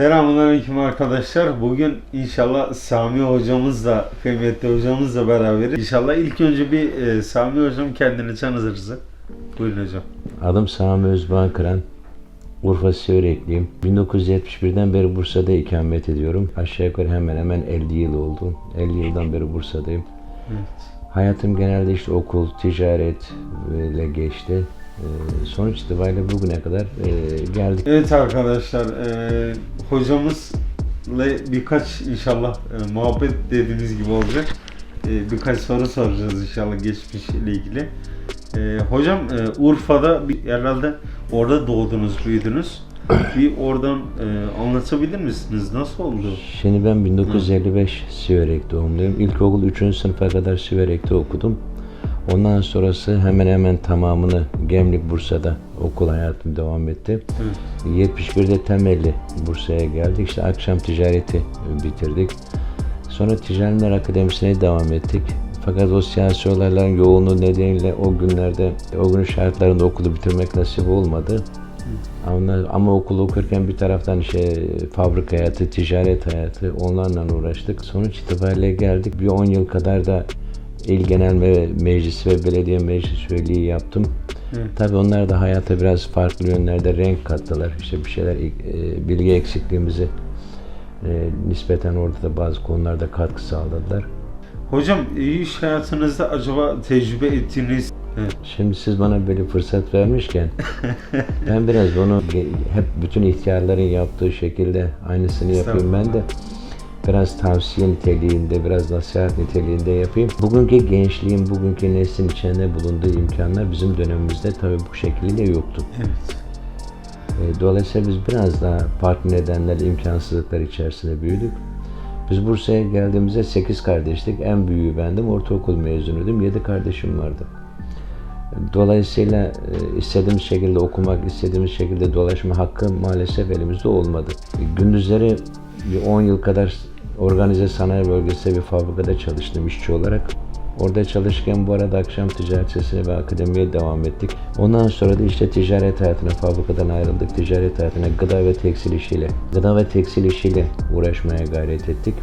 Selamünaleyküm arkadaşlar. Bugün inşallah Sami hocamızla, kıymetli hocamızla beraberiz. İnşallah ilk önce bir e, Sami hocam kendini tanıtırsa. Buyurun hocam. Adım Sami Özbağ Kıran. Urfa Sivrikliyim. 1971'den beri Bursa'da ikamet ediyorum. Aşağı yukarı hemen hemen 50 yıl oldu. 50 yıldan beri Bursa'dayım. Evet. Hayatım genelde işte okul, ticaret ile geçti. Ee, Sonuç itibariyle bugüne kadar e, geldik. Evet arkadaşlar, e, hocamızla birkaç inşallah e, muhabbet dediğimiz gibi olacak. Birkaç soru soracağız inşallah geçmişle ilgili. Hocam Urfa'da herhalde orada doğdunuz, büyüdünüz. Bir oradan e, anlatabilir misiniz? Nasıl oldu? Şimdi ben 1955 Siverek doğumluyum. İlkokul 3. sınıfa kadar Siverek'te okudum. Ondan sonrası hemen hemen tamamını Gemlik Bursa'da okul hayatım devam etti. Evet. 71'de temelli Bursa'ya geldik. İşte akşam ticareti bitirdik. Sonra Ticaretler Akademisi'ne devam ettik. Fakat o siyasi olayların yoğunluğu nedeniyle o günlerde, o günün şartlarında okulu bitirmek nasip olmadı. Ama, ama okulu okurken bir taraftan işte fabrika hayatı, ticaret hayatı onlarla uğraştık. Sonuç itibariyle geldik. Bir 10 yıl kadar da İl Genel Me- Meclisi ve Belediye Meclis Üyeliği yaptım. Evet. Tabii onlar da hayata biraz farklı yönlerde renk kattılar. İşte bir şeyler, e, bilgi eksikliğimizi e, nispeten orada da bazı konularda katkı sağladılar. Hocam iş hayatınızda acaba tecrübe ettiğiniz Şimdi siz bana böyle fırsat vermişken ben biraz bunu hep bütün ihtiyarların yaptığı şekilde aynısını yapayım ben de. Biraz tavsiye niteliğinde, biraz nasihat niteliğinde yapayım. Bugünkü gençliğin, bugünkü neslin içinde bulunduğu imkanlar bizim dönemimizde tabii bu şekliyle yoktu. evet. E, Dolayısıyla biz biraz daha farklı nedenlerle imkansızlıklar içerisinde büyüdük. Biz Bursa'ya geldiğimizde 8 kardeştik. En büyüğü bendim. Ortaokul mezunuydum. 7 kardeşim vardı. Dolayısıyla e, istediğimiz şekilde okumak, istediğimiz şekilde dolaşma hakkı maalesef elimizde olmadı. Gündüzleri bir 10 yıl kadar organize sanayi bölgesinde bir fabrikada çalıştım işçi olarak. Orada çalışırken bu arada akşam ticaret sesine ve akademiye devam ettik. Ondan sonra da işte ticaret hayatına, fabrikadan ayrıldık. Ticaret hayatına gıda ve tekstil işiyle, gıda ve tekstil işiyle uğraşmaya gayret ettik.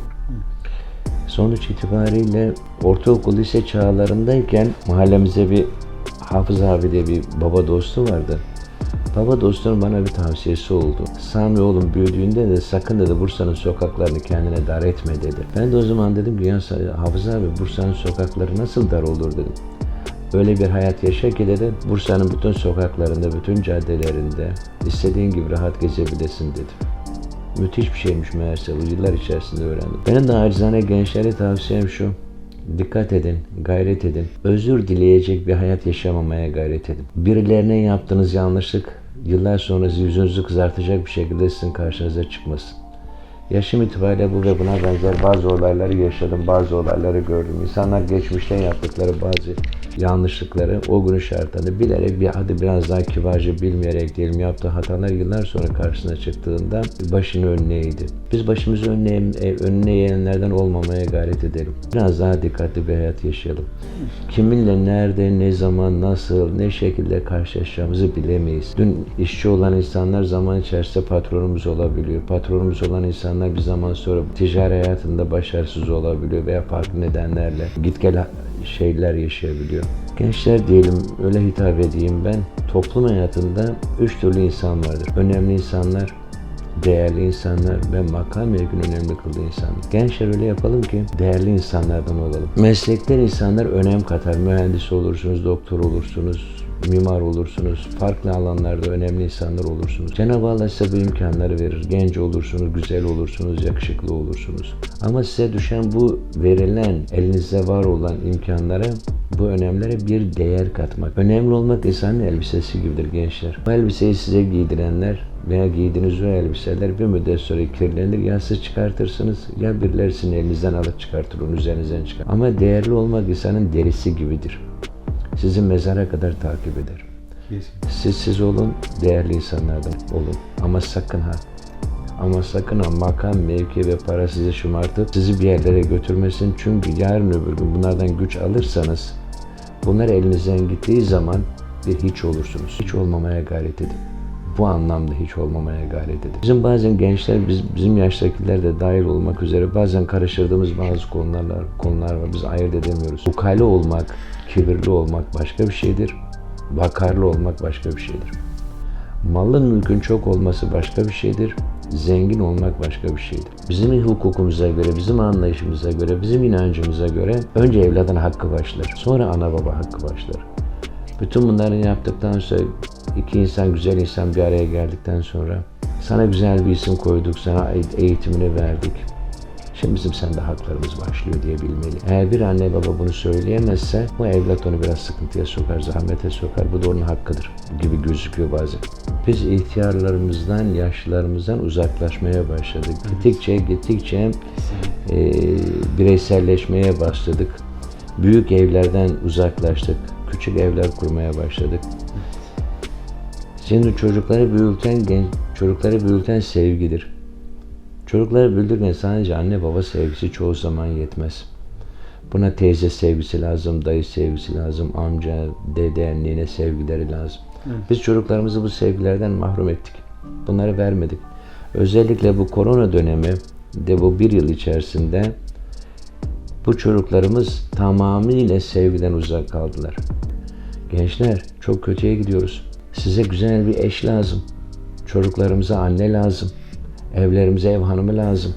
Sonuç itibariyle ortaokul lise çağlarındayken mahallemize bir Hafız abi diye bir baba dostu vardı. Baba dostunun bana bir tavsiyesi oldu. Sami oğlum büyüdüğünde de sakın dedi Bursa'nın sokaklarını kendine dar etme dedi. Ben de o zaman dedim ki ya Hafız abi Bursa'nın sokakları nasıl dar olur dedim. Öyle bir hayat yaşa ki dedi Bursa'nın bütün sokaklarında, bütün caddelerinde istediğin gibi rahat gezebilesin dedi. Müthiş bir şeymiş meğerse bu yıllar içerisinde öğrendim. Benim de acizane gençlere tavsiyem şu. Dikkat edin, gayret edin. Özür dileyecek bir hayat yaşamamaya gayret edin. Birilerine yaptığınız yanlışlık yıllar sonra yüzünüzü kızartacak bir şekilde sizin karşınıza çıkmasın. Yaşım itibariyle bu ve buna benzer bazı olayları yaşadım, bazı olayları gördüm. İnsanlar geçmişte yaptıkları bazı yanlışlıkları o günün şartlarını bilerek bir hadi biraz daha kibarca bilmeyerek diyelim yaptığı hatalar yıllar sonra karşısına çıktığında başını önüne eğdi. Biz başımızı önüne, e, önüne eğenlerden olmamaya gayret edelim. Biraz daha dikkatli bir hayat yaşayalım. Kiminle, nerede, ne zaman, nasıl, ne şekilde karşılaşacağımızı bilemeyiz. Dün işçi olan insanlar zaman içerisinde patronumuz olabiliyor. Patronumuz olan insanlar bir zaman sonra ticari hayatında başarısız olabiliyor veya farklı nedenlerle git gel şeyler yaşayabiliyor. Gençler diyelim, öyle hitap edeyim ben. Toplum hayatında üç türlü insan vardır. Önemli insanlar, değerli insanlar ve makam mevkinin önemli kıldığı insanlar. Gençler öyle yapalım ki değerli insanlardan olalım. Meslekten insanlar önem katar. Mühendis olursunuz, doktor olursunuz, mimar olursunuz, farklı alanlarda önemli insanlar olursunuz. Cenab-ı Allah size bu imkanları verir. Genç olursunuz, güzel olursunuz, yakışıklı olursunuz. Ama size düşen bu verilen, elinizde var olan imkanlara, bu önemlere bir değer katmak. Önemli olmak insanın elbisesi gibidir gençler. Bu elbiseyi size giydirenler veya giydiğiniz o elbiseler bir müddet sonra kirlenir. Ya siz çıkartırsınız ya birileri sizin elinizden alıp çıkartır, onun üzerinizden çıkar. Ama değerli olmak insanın derisi gibidir. Sizi mezara kadar takip eder. Siz siz olun, değerli insanlardan olun. Ama sakın ha, ama sakın ha makam, mevki ve para sizi şımartıp sizi bir yerlere götürmesin. Çünkü yarın öbür gün bunlardan güç alırsanız bunlar elinizden gittiği zaman bir hiç olursunuz. Hiç olmamaya gayret edin. Bu anlamda hiç olmamaya gayret edin. Bizim bazen gençler, biz, bizim yaştakiler de dahil olmak üzere bazen karıştırdığımız bazı konular, konular var. Biz ayırt edemiyoruz. Ukale olmak, kibirli olmak başka bir şeydir. Vakarlı olmak başka bir şeydir. Malın mülkün çok olması başka bir şeydir. Zengin olmak başka bir şeydir. Bizim hukukumuza göre, bizim anlayışımıza göre, bizim inancımıza göre önce evladın hakkı başlar. Sonra ana baba hakkı başlar. Bütün bunları yaptıktan sonra iki insan, güzel insan bir araya geldikten sonra sana güzel bir isim koyduk, sana eğitimini verdik. Şimdi bizim sende haklarımız başlıyor diye bilmeli. Eğer bir anne baba bunu söyleyemezse bu evlat onu biraz sıkıntıya sokar, zahmete sokar. Bu da onun hakkıdır gibi gözüküyor bazen. Biz ihtiyarlarımızdan, yaşlılarımızdan uzaklaşmaya başladık. Gittikçe, gittikçe e, bireyselleşmeye başladık. Büyük evlerden uzaklaştık. Küçük evler kurmaya başladık. Şimdi çocukları büyüten genç, çocukları büyüten sevgidir. Çocukları büyütürken sadece anne baba sevgisi çoğu zaman yetmez. Buna teyze sevgisi lazım, dayı sevgisi lazım, amca, dede, nene sevgileri lazım. Biz çocuklarımızı bu sevgilerden mahrum ettik. Bunları vermedik. Özellikle bu korona dönemi de bu bir yıl içerisinde bu çocuklarımız tamamıyla sevgiden uzak kaldılar. Gençler çok kötüye gidiyoruz. Size güzel bir eş lazım. Çocuklarımıza anne lazım. Evlerimize ev hanımı lazım.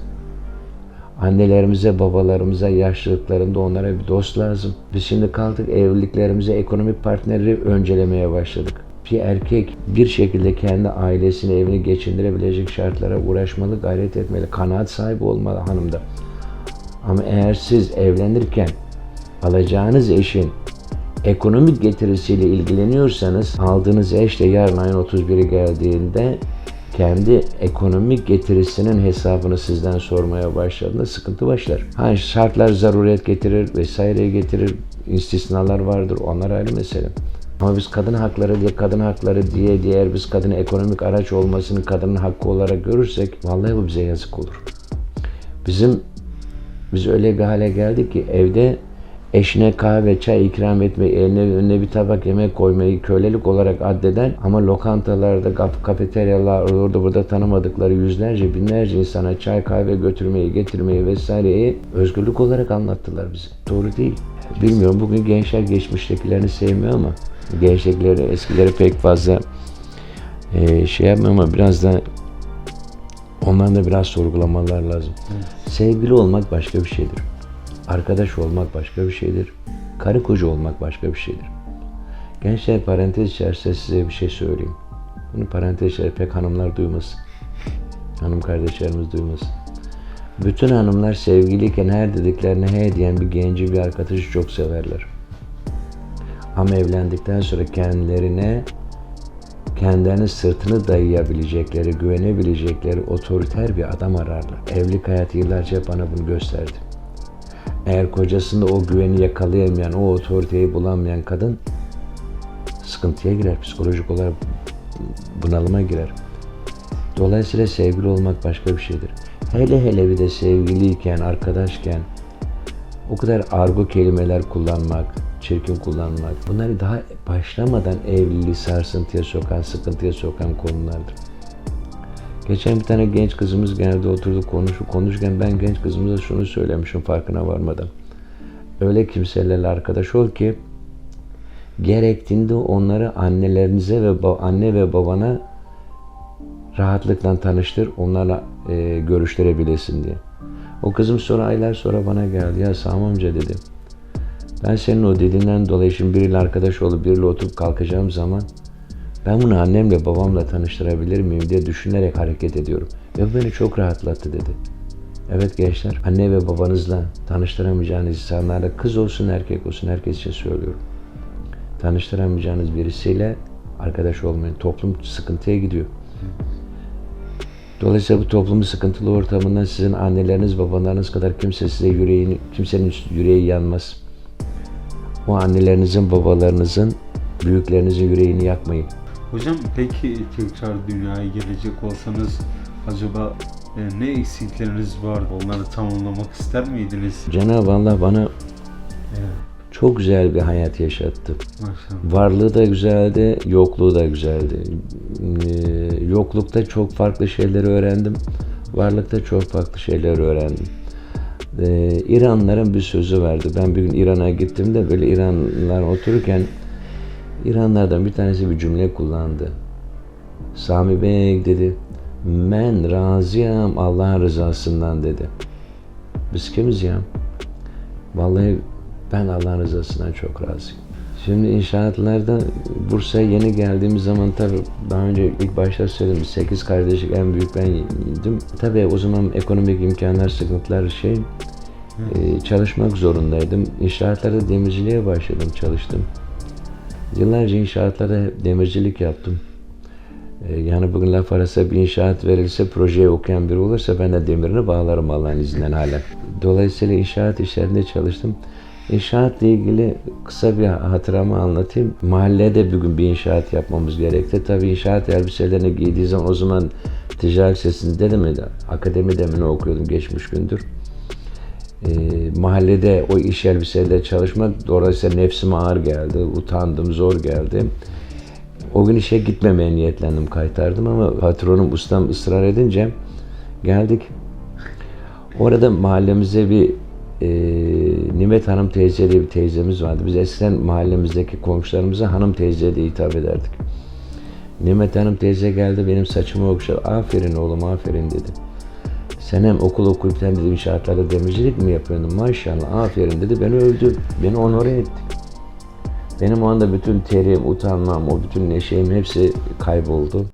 Annelerimize, babalarımıza yaşlılıklarında onlara bir dost lazım. Biz şimdi kaldık evliliklerimize ekonomik partneri öncelemeye başladık. Bir erkek bir şekilde kendi ailesini, evini geçindirebilecek şartlara uğraşmalı, gayret etmeli, kanaat sahibi olmalı hanımda. Ama eğer siz evlenirken alacağınız eşin ekonomik getirisiyle ilgileniyorsanız aldığınız eşle yarın ayın 31'i geldiğinde kendi ekonomik getirisinin hesabını sizden sormaya başladığında sıkıntı başlar. Ha, şartlar zaruret getirir vesaire getirir. istisnalar vardır. Onlar ayrı mesele. Ama biz kadın hakları diye kadın hakları diye diğer biz kadının ekonomik araç olmasını kadının hakkı olarak görürsek vallahi bu bize yazık olur. Bizim biz öyle bir hale geldik ki evde eşine kahve, çay ikram etmeyi, eline önüne bir tabak yemek koymayı kölelik olarak addeden ama lokantalarda, kaf- kafeteryalar, orada burada tanımadıkları yüzlerce, binlerce insana çay, kahve götürmeyi, getirmeyi vesaireyi özgürlük olarak anlattılar bize. Doğru değil. Bilmiyorum bugün gençler geçmiştekilerini sevmiyor ama gençlikleri, eskileri pek fazla eee, şey yapmıyor ama biraz da onların da biraz sorgulamalar lazım. Sevgili olmak başka bir şeydir. Arkadaş olmak başka bir şeydir. Karı koca olmak başka bir şeydir. Gençler parantez içerisinde size bir şey söyleyeyim. Bunu parantez içerisinde pek hanımlar duymasın. Hanım kardeşlerimiz duymasın. Bütün hanımlar sevgiliyken her dediklerine he diyen bir genci bir arkadaşı çok severler. Ama evlendikten sonra kendilerine kendilerinin sırtını dayayabilecekleri, güvenebilecekleri otoriter bir adam ararlar. Evlilik hayatı yıllarca bana bunu gösterdi. Eğer kocasında o güveni yakalayamayan, o otoriteyi bulamayan kadın sıkıntıya girer, psikolojik olarak bunalıma girer. Dolayısıyla sevgili olmak başka bir şeydir. Hele hele bir de sevgiliyken, arkadaşken o kadar argo kelimeler kullanmak, çirkin kullanmak, bunları daha başlamadan evliliği sarsıntıya sokan, sıkıntıya sokan konulardır. Geçen bir tane genç kızımız geldi oturduk konuşup konuşurken ben genç kızımıza şunu söylemişim farkına varmadan. Öyle kimselerle arkadaş ol ki gerektiğinde onları annelerinize ve anne ve babana rahatlıkla tanıştır, onlarla e, görüştürebilesin diye. O kızım sonra aylar sonra bana geldi. Ya Sami amca dedi. Ben senin o dediğinden dolayı şimdi biriyle arkadaş olup biriyle oturup kalkacağım zaman ben bunu annemle babamla tanıştırabilir miyim diye düşünerek hareket ediyorum. Ve bu beni çok rahatlattı dedi. Evet gençler, anne ve babanızla tanıştıramayacağınız insanlarla kız olsun erkek olsun herkes için söylüyorum. Tanıştıramayacağınız birisiyle arkadaş olmayın. Toplum sıkıntıya gidiyor. Dolayısıyla bu toplumun sıkıntılı ortamından sizin anneleriniz, babalarınız kadar kimse size yüreğini, kimsenin yüreği yanmaz. O annelerinizin, babalarınızın, büyüklerinizin yüreğini yakmayın. Hocam peki tekrar dünyaya gelecek olsanız acaba e, ne eksikleriniz vardı? Onları tamamlamak ister miydiniz? Cenab-ı Allah bana Evet. çok güzel bir hayat yaşattı. Maşallah. Varlığı da güzeldi, yokluğu da güzeldi. Ee, yoklukta çok farklı şeyleri öğrendim. Varlıkta çok farklı şeyler öğrendim. Ee, İranlıların bir sözü vardı. Ben bir gün İran'a gittiğimde böyle İranlılar otururken İranlardan bir tanesi bir cümle kullandı. Sami Bey dedi, ben razıyım Allah'ın rızasından dedi. Biz kimiz ya? Vallahi ben Allah'ın rızasından çok razıyım. Şimdi inşaatlarda Bursa'ya yeni geldiğimiz zaman tabii daha önce ilk başta söyledim 8 kardeşlik en büyük bendim. Tabii o zaman ekonomik imkanlar, sıkıntılar şey e, çalışmak zorundaydım. İnşaatlarda demirciliğe başladım, çalıştım. Yıllarca inşaatlarda hep demircilik yaptım. E, Yani bugün laf arası bir inşaat verilse, projeye okuyan biri olursa ben de demirini bağlarım Allah'ın izniyle hala. Dolayısıyla inşaat işlerinde çalıştım. İnşaatla ilgili kısa bir hatıramı anlatayım. Mahallede bir gün bir inşaat yapmamız gerekti. Tabii inşaat elbiselerini giydiği zaman o zaman ticaret sesinde de mi, akademide mi ne okuyordum geçmiş gündür. E, mahallede o iş elbiseyle çalışmak dolayısıyla nefsime ağır geldi. Utandım, zor geldi. O gün işe gitmemeye niyetlendim, kaytardım ama patronum, ustam ısrar edince geldik. Orada mahallemize bir e, Nimet Hanım teyze diye bir teyzemiz vardı. Biz eskiden mahallemizdeki komşularımıza hanım teyze diye hitap ederdik. Nimet Hanım teyze geldi benim saçımı okşadı. Aferin oğlum aferin dedi. Sen hem okul okuyup hem de inşaatlarda demircilik mi yapıyordun? Maşallah aferin dedi. Beni övdü. Beni onore etti. Benim o anda bütün terim, utanmam, o bütün neşeğim hepsi kayboldu.